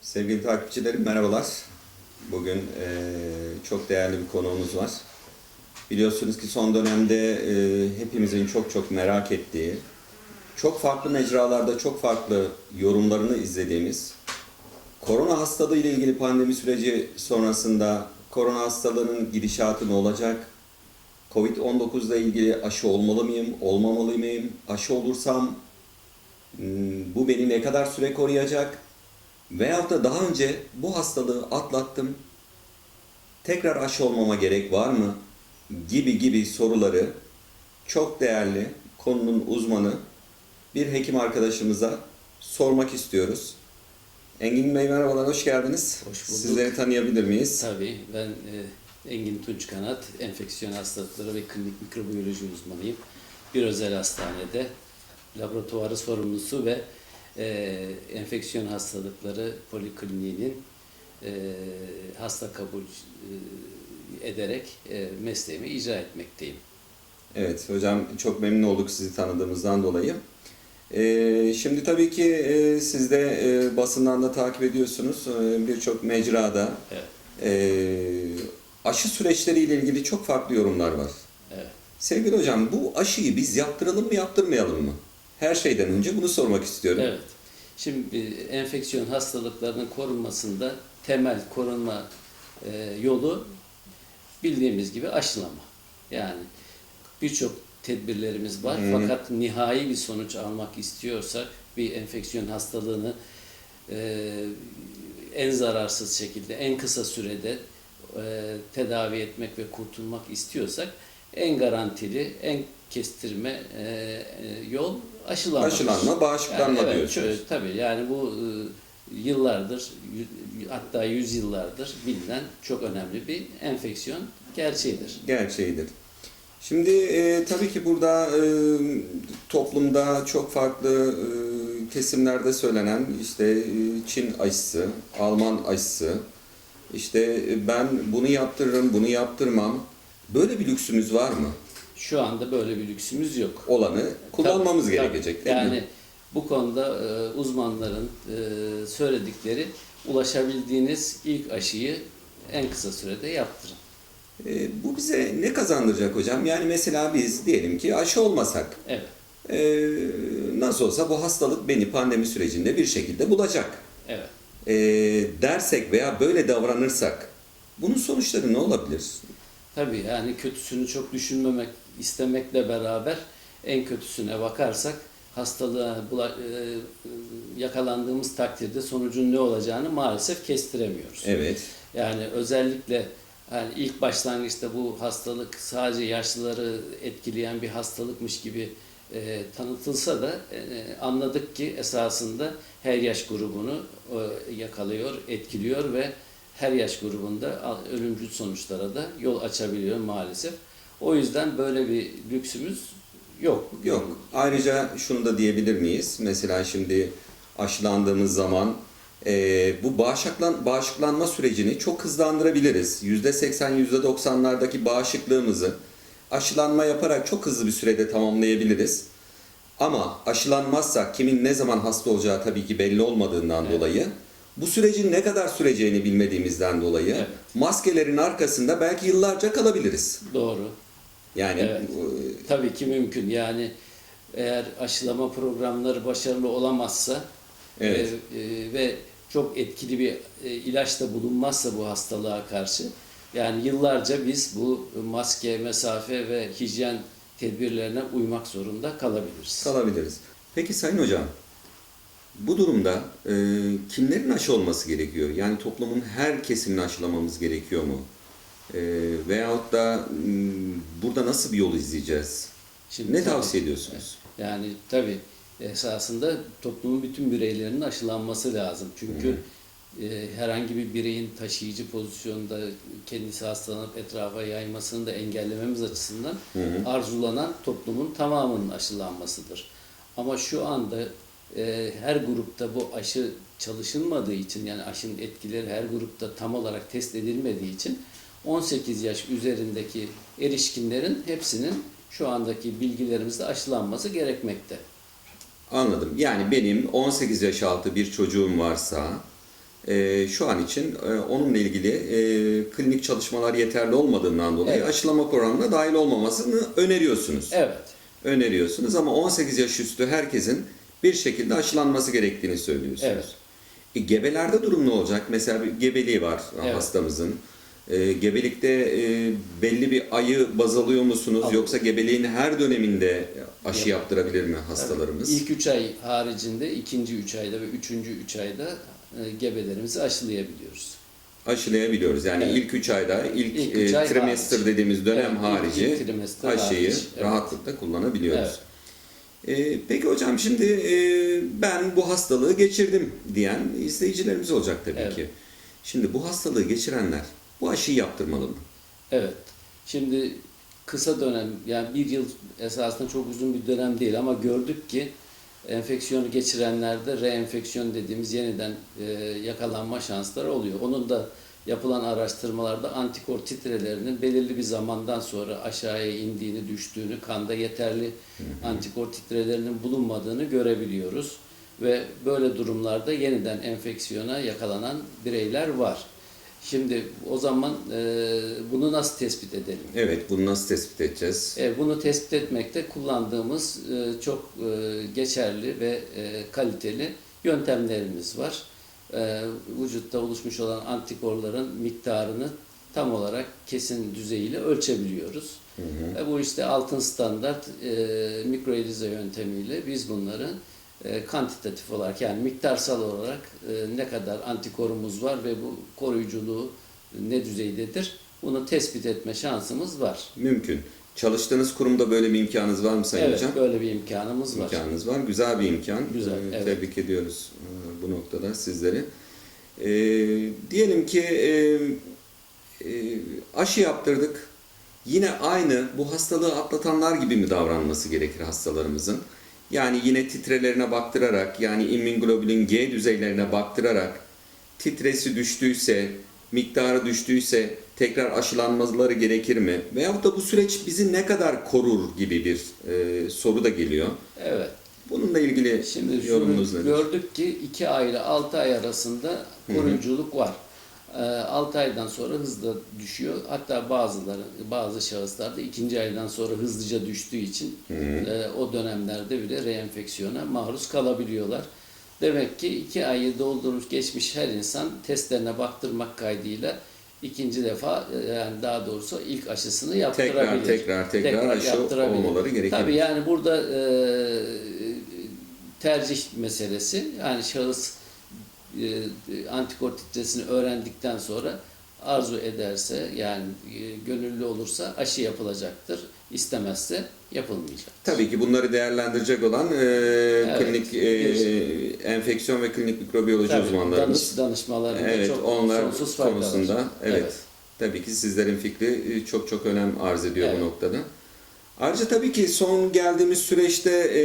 Sevgili takipçilerim merhabalar. Bugün eee, çok değerli bir konuğumuz var. Biliyorsunuz ki son dönemde eee, hepimizin çok çok merak ettiği, çok farklı mecralarda çok farklı yorumlarını izlediğimiz korona hastalığı ile ilgili pandemi süreci sonrasında korona hastalığının gidişatı ne olacak? Covid-19 ile ilgili aşı olmalı mıyım, olmamalı mıyım? Aşı olursam hmm, bu beni ne kadar süre koruyacak? Veyahut da daha önce bu hastalığı atlattım. Tekrar aşı olmama gerek var mı? Gibi gibi soruları çok değerli konunun uzmanı bir hekim arkadaşımıza sormak istiyoruz. Engin Bey merhabalar, hoş geldiniz. Hoş bulduk. Sizleri tanıyabilir miyiz? Tabii ben e, Engin Tunç Kanat, enfeksiyon hastalıkları ve klinik mikrobiyoloji uzmanıyım. Bir özel hastanede laboratuvarı sorumlusu ve e, enfeksiyon hastalıkları polikliniğinin e, hasta kabul e, ederek e, mesleğimi icra etmekteyim. Evet hocam çok memnun olduk sizi tanıdığımızdan dolayı. Ee, şimdi tabii ki e, siz de e, basından da takip ediyorsunuz. E, Birçok mecrada Evet. e, aşı süreçleriyle ilgili çok farklı yorumlar var. Evet. Sevgili hocam bu aşıyı biz yaptıralım mı yaptırmayalım mı? Her şeyden önce bunu sormak istiyorum. Evet. Şimdi e, enfeksiyon hastalıklarının korunmasında temel korunma e, yolu bildiğimiz gibi aşılama. Yani birçok tedbirlerimiz var hı. fakat nihai bir sonuç almak istiyorsak bir enfeksiyon hastalığını e, en zararsız şekilde en kısa sürede e, tedavi etmek ve kurtulmak istiyorsak en garantili, en kestirme e, e, yol aşılama. Aşılanma, bağışıklanma evet, diyorsunuz. şöyle, tabii yani bu e, yıllardır hatta yüzyıllardır bilinen çok önemli bir enfeksiyon gerçeğidir. Gerçeğidir. Şimdi e, tabii ki burada e, toplumda çok farklı e, kesimlerde söylenen işte e, Çin aşısı, Alman aşısı, işte e, ben bunu yaptırırım, bunu yaptırmam. Böyle bir lüksümüz var mı? Şu anda böyle bir lüksümüz yok. Olanı kullanmamız Tabii, gerekecek tabii. değil yani mi? bu konuda e, uzmanların e, söyledikleri ulaşabildiğiniz ilk aşıyı en kısa sürede yaptırın. E, bu bize ne kazandıracak hocam? Yani mesela biz diyelim ki aşı olmasak, Evet. e, nasıl olsa bu hastalık beni pandemi sürecinde bir şekilde bulacak. Evet. e, dersek veya böyle davranırsak bunun sonuçları ne olabilir? Tabii yani kötüsünü çok düşünmemek istemekle beraber en kötüsüne bakarsak hastalığa e, yakalandığımız takdirde sonucun ne olacağını maalesef kestiremiyoruz. Evet. Yani özellikle yani ilk başlangıçta bu hastalık sadece yaşlıları etkileyen bir hastalıkmış gibi e, tanıtılsa da e, anladık ki esasında her yaş grubunu e, yakalıyor, etkiliyor ve her yaş grubunda ölümcül sonuçlara da yol açabiliyor maalesef. O yüzden böyle bir lüksümüz yok. Yok. Ayrıca şunu da diyebilir miyiz? Mesela şimdi aşılandığımız zaman e, bu bağışıklan, bağışıklanma sürecini çok hızlandırabiliriz. %80, %90'lardaki bağışıklığımızı aşılanma yaparak çok hızlı bir sürede tamamlayabiliriz. Ama aşılanmazsak kimin ne zaman hasta olacağı tabii ki belli olmadığından Evet. dolayı bu sürecin ne kadar süreceğini bilmediğimizden dolayı Evet. maskelerin arkasında belki yıllarca kalabiliriz. Doğru. Yani Evet. e, Tabii ki mümkün. Yani eğer aşılama programları başarılı olamazsa Evet. e, e, ve çok etkili bir e, ilaç da bulunmazsa bu hastalığa karşı yani yıllarca biz bu maske, mesafe ve hijyen tedbirlerine uymak zorunda kalabiliriz. kalabiliriz. Peki Sayın Hocam, bu durumda e, kimlerin aşı olması gerekiyor? Yani toplumun her kesimini aşılamamız gerekiyor mu? E, veyahut da m, burada nasıl bir yol izleyeceğiz? Şimdi Ne tabii- tavsiye ediyorsunuz? Yani tabii esasında toplumun bütün bireylerinin aşılanması lazım. Çünkü e, herhangi bir bireyin taşıyıcı pozisyonda kendisi hastalanıp etrafa yaymasını da engellememiz açısından Hı hı. arzulanan toplumun tamamının aşılanmasıdır. Ama şu anda e, her grupta bu aşı çalışılmadığı için yani aşının etkileri her grupta tam olarak test edilmediği için 18 yaş üzerindeki erişkinlerin hepsinin şu andaki bilgilerimizde aşılanması gerekmekte. Anladım. Yani benim 18 yaş altı bir çocuğum varsa e, şu an için e, onunla ilgili e, klinik çalışmalar yeterli olmadığından dolayı Evet. aşılama programına dahil olmamasını öneriyorsunuz. Evet. Öneriyorsunuz ama 18 yaş üstü herkesin bir şekilde aşılanması gerektiğini söylüyorsunuz. Evet. E, gebelerde durum ne olacak? Mesela bir gebeliği var Evet. hastamızın. E, gebelikte e, belli bir ayı baz alıyor musunuz? Alıyor. Yoksa gebeliğin her döneminde aşı Yok. yaptırabilir mi hastalarımız? İlk 3 ay haricinde ikinci 3 ayda ve üçüncü 3 ayda e, gebelerimizi aşılayabiliyoruz. Aşılayabiliyoruz. Yani Evet. ilk 3 ayda, ilk, İlk e, üç ay trimester hariç. dediğimiz dönem Evet, ilk- harici ilk trimester aşıyı hariç, evet. rahatlıkla kullanabiliyoruz. Evet. E, peki hocam şimdi e, ben bu hastalığı geçirdim diyen izleyicilerimiz olacak tabii Evet. ki. Şimdi bu hastalığı geçirenler bu aşıyı yaptırmalı mı? Evet. Şimdi kısa dönem yani bir yıl esasında çok uzun bir dönem değil ama gördük ki enfeksiyonu geçirenlerde reenfeksiyon dediğimiz yeniden e, yakalanma şansları oluyor. Onun da yapılan araştırmalarda antikor titrelerinin belirli bir zamandan sonra aşağıya indiğini, düştüğünü, kanda yeterli antikor titrelerinin bulunmadığını görebiliyoruz. Ve böyle durumlarda yeniden enfeksiyona yakalanan bireyler var. Şimdi o zaman e, bunu nasıl tespit edelim? Evet, bunu nasıl tespit edeceğiz? E, bunu tespit etmekte kullandığımız e, çok e, geçerli ve e, kaliteli yöntemlerimiz var. E, vücutta oluşmuş olan antikorların miktarını tam olarak kesin düzeyiyle ölçebiliyoruz. E, bu işte altın standart e, mikroelize yöntemiyle biz bunları e, kantitatif olarak yani miktarsal olarak e, ne kadar antikorumuz var ve bu koruyuculuğu ne düzeydedir bunu tespit etme şansımız var. Mümkün. Çalıştığınız kurumda böyle bir imkanınız var mı Sayın evet, Hocam? böyle bir imkanımız var. İmkanınız var. Güzel bir imkan. Güzel, Ee, evet. Tebrik ediyoruz bu noktada sizleri. Ee, diyelim ki e, e, aşı yaptırdık. Yine aynı bu hastalığı atlatanlar gibi mi davranması gerekir hastalarımızın? Yani yine titrelerine baktırarak yani immunoglobulin G düzeylerine baktırarak titresi düştüyse, miktarı düştüyse tekrar aşılanmaları gerekir mi? Veyahut da bu süreç bizi ne kadar korur gibi bir e, soru da geliyor. Evet. Bununla ilgili Şimdi yorumunuz nedir? gördük ki 2 ay ile 6 ay arasında koruyuculuk var. 6 aydan sonra hızla düşüyor. Hatta bazıları bazı şahıslarda ikinci aydan sonra hızlıca düştüğü için e, o dönemlerde bile reenfeksiyona maruz kalabiliyorlar. Demek ki 2 ayı doldurmuş geçmiş her insan testlerine baktırmak kaydıyla ikinci defa e, yani daha doğrusu ilk aşısını yaptırabilir. Tekrar tekrar tekrar, aşı yaptırabilir. olmaları gerekir. Tabii yani burada e, tercih meselesi. Yani şahıs e, antikor titresini öğrendikten sonra arzu ederse yani e, gönüllü olursa aşı yapılacaktır. İstemezse yapılmayacak. Tabii ki bunları değerlendirecek olan e, klinik e, enfeksiyon ve klinik mikrobiyoloji Tabii, uzmanlarımız. danış, danışmalarında Evet, çok onlar sonsuz faydalar. konusunda evet, Tabii ki sizlerin fikri e, çok çok önem arz ediyor Evet. bu noktada. Ayrıca tabii ki son geldiğimiz süreçte e,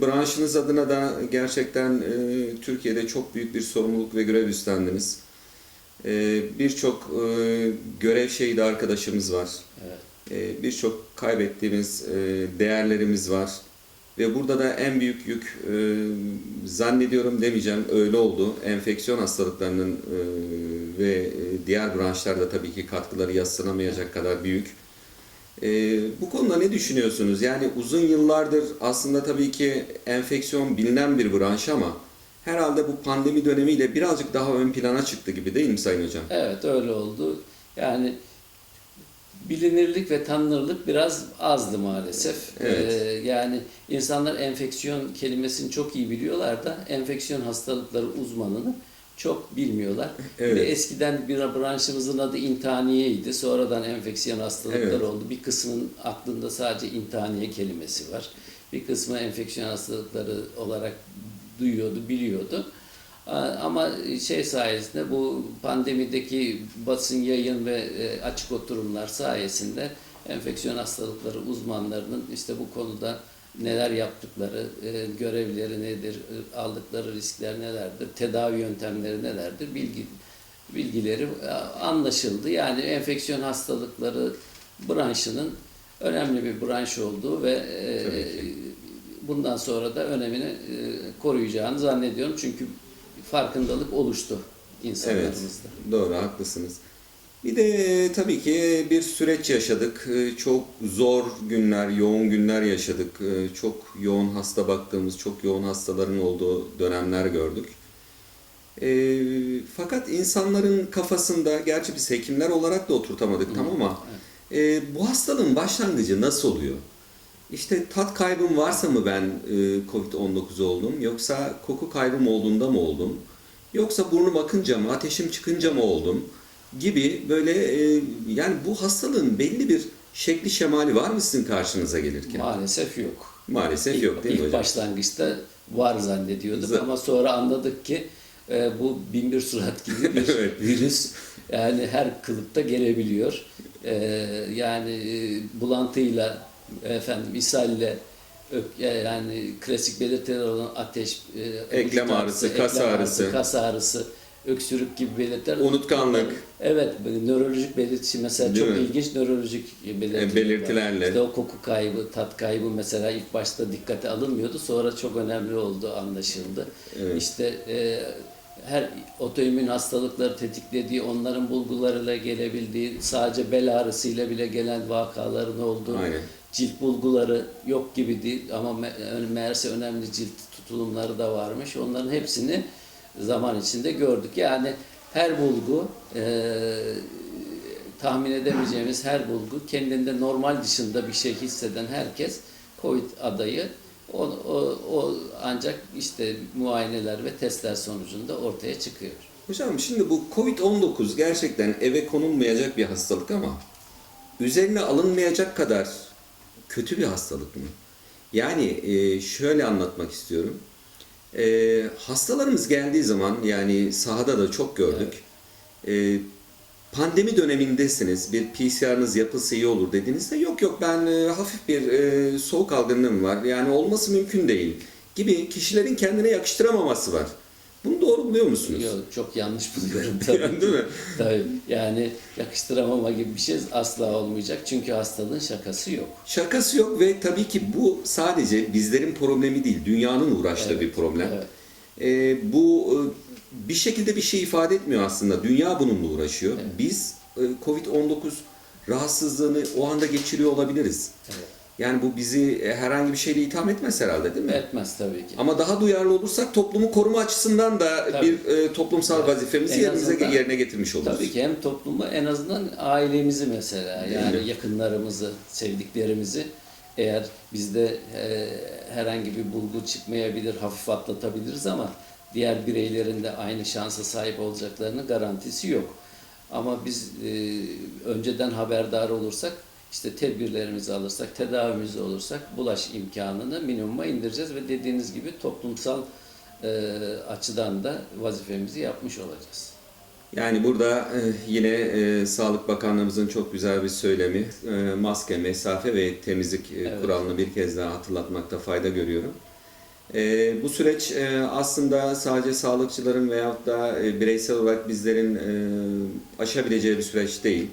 branşınız adına da gerçekten e, Türkiye'de çok büyük bir sorumluluk ve görev üstlendiniz. E, Birçok e, görev şehidi arkadaşımız var. Evet. E, Birçok kaybettiğimiz e, değerlerimiz var. Ve burada da en büyük yük e, zannediyorum demeyeceğim öyle oldu. Enfeksiyon hastalıklarının e, ve e, diğer branşlarda tabii ki katkıları yadsınamayacak kadar büyük. E, bu konuda ne düşünüyorsunuz? Yani uzun yıllardır aslında tabii ki enfeksiyon bilinen bir branş ama herhalde bu pandemi dönemiyle birazcık daha ön plana çıktı gibi değil mi Sayın Hocam? Evet öyle oldu. Yani bilinirlik ve tanınırlık biraz azdı maalesef. Evet. Ee, yani insanlar enfeksiyon kelimesini çok iyi biliyorlar da enfeksiyon hastalıkları uzmanını çok bilmiyorlar. Evet. Ve eskiden bir branşımızın adı intaniyeydi. Sonradan enfeksiyon hastalıkları Evet. oldu. Bir kısmının aklında sadece intaniye kelimesi var. Bir kısmı enfeksiyon hastalıkları olarak duyuyordu, biliyordu. Ama şey sayesinde bu pandemideki basın yayın ve e, açık oturumlar sayesinde enfeksiyon hastalıkları uzmanlarının işte bu konuda neler yaptıkları, e, görevleri nedir, e, aldıkları riskler nelerdir, tedavi yöntemleri nelerdir bilgi bilgileri e, anlaşıldı. Yani enfeksiyon hastalıkları branşının önemli bir branş olduğu ve e, bundan sonra da önemini e, koruyacağını zannediyorum. Çünkü farkındalık oluştu insanlarımızda. Doğru, haklısınız. Bir de tabii ki bir süreç yaşadık. E, Çok zor günler, yoğun günler yaşadık. E, Çok yoğun hasta baktığımız, çok yoğun hastaların olduğu dönemler gördük. E, fakat insanların kafasında, gerçi biz hekimler olarak da oturtamadık tam ama e, bu hastalığın başlangıcı nasıl oluyor? İşte tat kaybım varsa mı ben e, Covid-19 oldum yoksa koku kaybım olduğunda mı oldum? Yoksa burnum akınca mı, ateşim çıkınca mı oldum? Gibi böyle e, yani bu hastalığın belli bir şekli şemali var mı sizin karşınıza gelirken? Maalesef yok. Maalesef İlk, yok değil mi ilk hocam? başlangıçta var zannediyorduk Z- ama sonra anladık ki e, bu binbir surat gibi bir Evet. virüs yani her kılıkta gelebiliyor. E, yani e, bulantıyla efendim ishalle e, yani klasik belirtiler olan ateş, e, Eklem ağrısı, kas ağrısı. kas ağrısı, öksürük gibi belirtiler. Unutkanlık. Evet, nörolojik belirtisi mesela Değil çok mi? ilginç nörolojik belirtiler. E, belirtilerle. İşte o koku kaybı, tat kaybı mesela ilk başta dikkate alınmıyordu. Sonra çok önemli oldu, anlaşıldı. Evet. İşte e, her otoimmün hastalıkları tetiklediği, onların bulgularıyla gelebildiği, sadece bel ağrısıyla bile gelen vakaların olduğu, Aynen. cilt bulguları yok gibi değil ama me- meğerse önemli cilt tutulumları da varmış. Onların hepsini zaman içinde gördük. Yani her bulgu e, tahmin edemeyeceğimiz her bulgu kendinde normal dışında bir şey hisseden herkes COVID adayı o, o, o ancak işte muayeneler ve testler sonucunda ortaya çıkıyor. Hocam şimdi bu Covid-19 gerçekten eve konulmayacak bir hastalık ama üzerine alınmayacak kadar kötü bir hastalık mı? Yani e, şöyle anlatmak istiyorum. E, hastalarımız geldiği zaman yani sahada da çok gördük. E, pandemi dönemindesiniz, bir PCR'ınız yapılsa iyi olur dediğinizde yok yok ben e, hafif bir e, soğuk algınlığım var. Yani olması mümkün değil gibi kişilerin kendine yakıştıramaması var. Bunu doğru buluyor musunuz? Yok, çok yanlış buluyorum tabii. Yani değil mi? Tabii. Yani yakıştıramama gibi bir şey asla olmayacak. Çünkü hastalığın şakası yok. Şakası yok ve tabii ki bu sadece bizlerin problemi değil, dünyanın uğraştığı Evet, bir problem. evet. Ee, bu e, bir şekilde bir şey ifade etmiyor aslında. Dünya bununla uğraşıyor. Biz e, Covid-19 rahatsızlığını o anda geçiriyor olabiliriz. Evet. Yani bu bizi e, herhangi bir şeyle itham etmez herhalde değil mi? Etmez tabii ki. Ama daha duyarlı olursak toplumu koruma açısından da Tabii. bir e, toplumsal Evet. vazifemizi En yerimize azından- yerine getirmiş oluruz. Tabii ki hem toplumu en azından ailemizi mesela Değil yani mi? yakınlarımızı, sevdiklerimizi eğer bizde e, herhangi bir bulgu çıkmayabilir, hafif atlatabiliriz ama diğer bireylerin de aynı şansa sahip olacaklarının garantisi yok. Ama biz e, önceden haberdar olursak, işte tedbirlerimizi alırsak, tedavimizi olursak bulaş imkanını minimuma indireceğiz ve dediğiniz gibi toplumsal e, açıdan da vazifemizi yapmış olacağız. Yani burada e, yine e, Sağlık Bakanlığımızın çok güzel bir söylemi, e, maske, mesafe ve temizlik e, Evet. kuralını bir kez daha hatırlatmakta fayda görüyorum. E, bu süreç e, aslında sadece sağlıkçıların veyahut da e, bireysel olarak bizlerin e, aşabileceği bir süreç değil.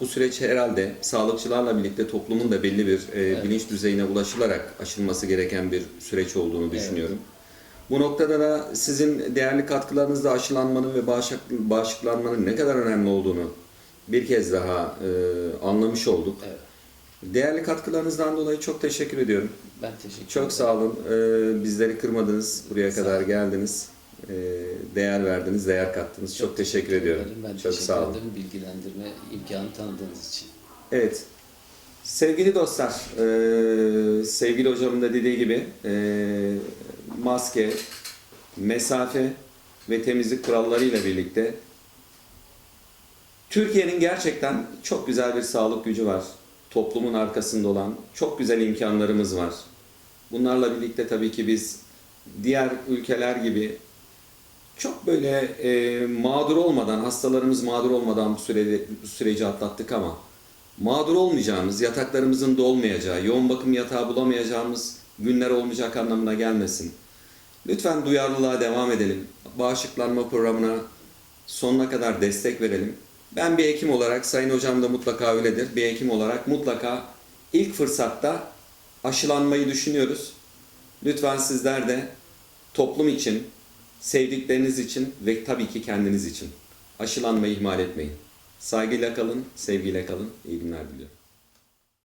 Bu süreç herhalde sağlıkçılarla birlikte toplumun da belli bir e, Evet. bilinç düzeyine ulaşılarak aşılması gereken bir süreç olduğunu Evet. düşünüyorum. Bu noktada da sizin değerli katkılarınızla aşılanmanın ve bağışık, bağışıklanmanın ne kadar önemli olduğunu bir kez daha e, anlamış olduk. Evet. Değerli katkılarınızdan dolayı çok teşekkür ediyorum. Ben teşekkür Çok ederim. sağ olun. E, bizleri kırmadınız. Buraya Sağ kadar geldiniz. E, değer verdiniz, değer kattınız. Çok, teşekkür, ediyorum. ederim. Ben çok teşekkür sağ olun. ederim bilgilendirme imkanı tanıdığınız için. Evet. Sevgili dostlar, e, sevgili hocamın da dediği gibi e, maske, mesafe ve temizlik kurallarıyla birlikte Türkiye'nin gerçekten çok güzel bir sağlık gücü var. Toplumun arkasında olan çok güzel imkanlarımız var. Bunlarla birlikte tabii ki biz diğer ülkeler gibi çok böyle e, mağdur olmadan, hastalarımız mağdur olmadan bu, süreci, bu süreci atlattık ama mağdur olmayacağımız, yataklarımızın dolmayacağı, yoğun bakım yatağı bulamayacağımız günler olmayacak anlamına gelmesin. Lütfen duyarlılığa devam edelim. Bağışıklanma programına sonuna kadar destek verelim. Ben bir hekim olarak, Sayın Hocam da mutlaka öyledir. Bir hekim olarak mutlaka ilk fırsatta aşılanmayı düşünüyoruz. Lütfen sizler de toplum için, Sevdikleriniz için ve tabii ki kendiniz için. Aşılanmayı ihmal etmeyin. Saygıyla kalın, sevgiyle kalın. İyi günler diliyorum.